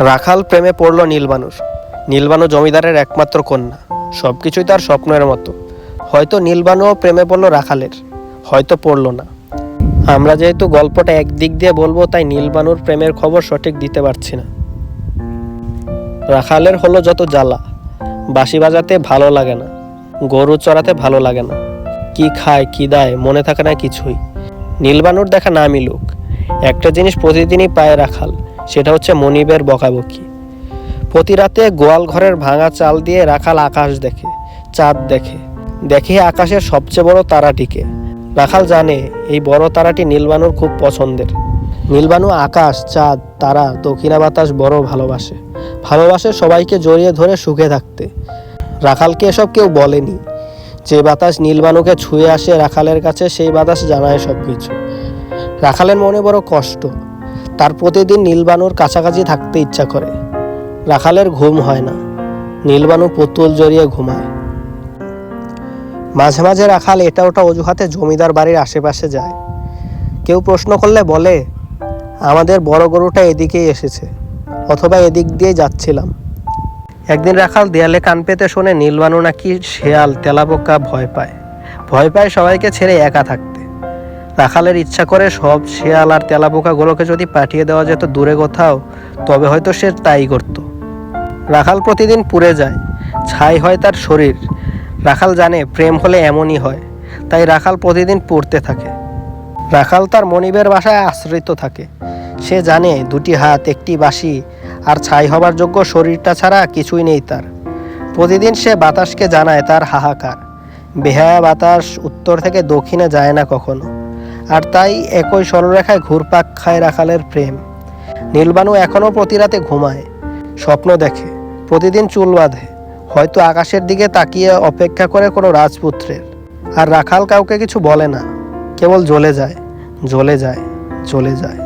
রাখাল প্রেমে পড়ল নীলবানুর নীলবানু জমিদারের একমাত্র কন্যা। সব কিছুই তার স্বপ্নের মতো। হয়তো নীলবানুও প্রেমে পড়ল রাখালের। হয়তো পড়ল না। আমরা যেহেতু গল্পটা একদিক দিয়ে বলব, তাই নীলবানুর প্রেমের খবর সঠিক দিতে পারছি না। রাখালের হলো যত জ্বালা। বাঁশি বাজাতে ভালো লাগে না। গরু চড়াতে ভালো লাগে না। কি খায়, কি দায়, মনে থাকে না কিছুই। নীলবানুর দেখা না মিলুক একটা জিনিস প্রতিদিনই পায়ে রাখাল। সেটা হচ্ছে মনিবের বকাবকি। প্রতি রাতে গোয়াল ঘরের ভাঙা চাল দিয়ে রাখাল আকাশ দেখে, চাঁদ দেখে দেখে আকাশের সবচেয়ে বড় তারাটিকে। রাখাল জানে এই বড় তারাটি নীলবানুর খুব পছন্দের। নীলবানু আকাশ, চাঁদ, তারা, দক্ষিণা বাতাস বড় ভালোবাসে। ভালোবাসে সবাইকে জড়িয়ে ধরে সুখে থাকতে। রাখালকে এসব কেউ বলেনি। যে বাতাস নীলবানুকে ছুঁয়ে আসে রাখালের কাছে, সেই বাতাস জানায় সব কিছু রাখালের মনে বড় কষ্ট। তার প্রতিদিন নীলবানুর কাছাকাছি থাকতে ইচ্ছা করে। রাখালের ঘুম হয় না। নীলবানু পুতুল জড়িয়ে ঘুমায়। মাঝে মাঝে রাখাল এটা ওটা অজুহাতে জমিদার বাড়ির আশেপাশে যায়। কেউ প্রশ্ন করলে বলে, আমাদের বড় গরুটা এদিকেই এসেছে, অথবা এদিক দিয়ে যাচ্ছিলাম। একদিন রাখাল দেয়ালে কান পেতে শোনে নীলবানু নাকি শেয়াল তেলাপোকা ভয় পায়। ভয় পায় সবাইকে ছেড়ে একা থাকতে। রাখালের ইচ্ছা করে সব শেয়াল আর তেলাপোকাগুলোকে যদি পাঠিয়ে দেওয়া যেত দূরে কোথাও, তবে হয়তো সে তাই করত। রাখাল প্রতিদিন পুড়ে যায়, ছাই হয় তার শরীর। রাখাল জানে প্রেম হলে এমনই হয়, তাই রাখাল প্রতিদিন পড়তে থাকে। রাখাল তার মনিবের বাসায় আশ্রিত থাকে। সে জানে দুটি হাত, একটি বাঁশি, আর ছাই হবার যোগ্য শরীরটা ছাড়া কিছুই নেই তার। প্রতিদিন সে বাতাসকে জানায় তার হাহাকার। বেহায়া বাতাস উত্তর থেকে দক্ষিণে যায় না কখনো। আর তাই একই সরলরেখায় ঘুরপাক খায় রাখালের প্রেম। নীলবানু এখনও প্রতি রাতে ঘুমায়, স্বপ্ন দেখে, প্রতিদিন চুল বাঁধে, হয়তো আকাশের দিকে তাকিয়ে অপেক্ষা করে কোনো রাজপুত্রের। আর রাখাল কাউকে কিছু বলে না, কেবল জ্বলে যায় জ্বলে যায় চলে যায়।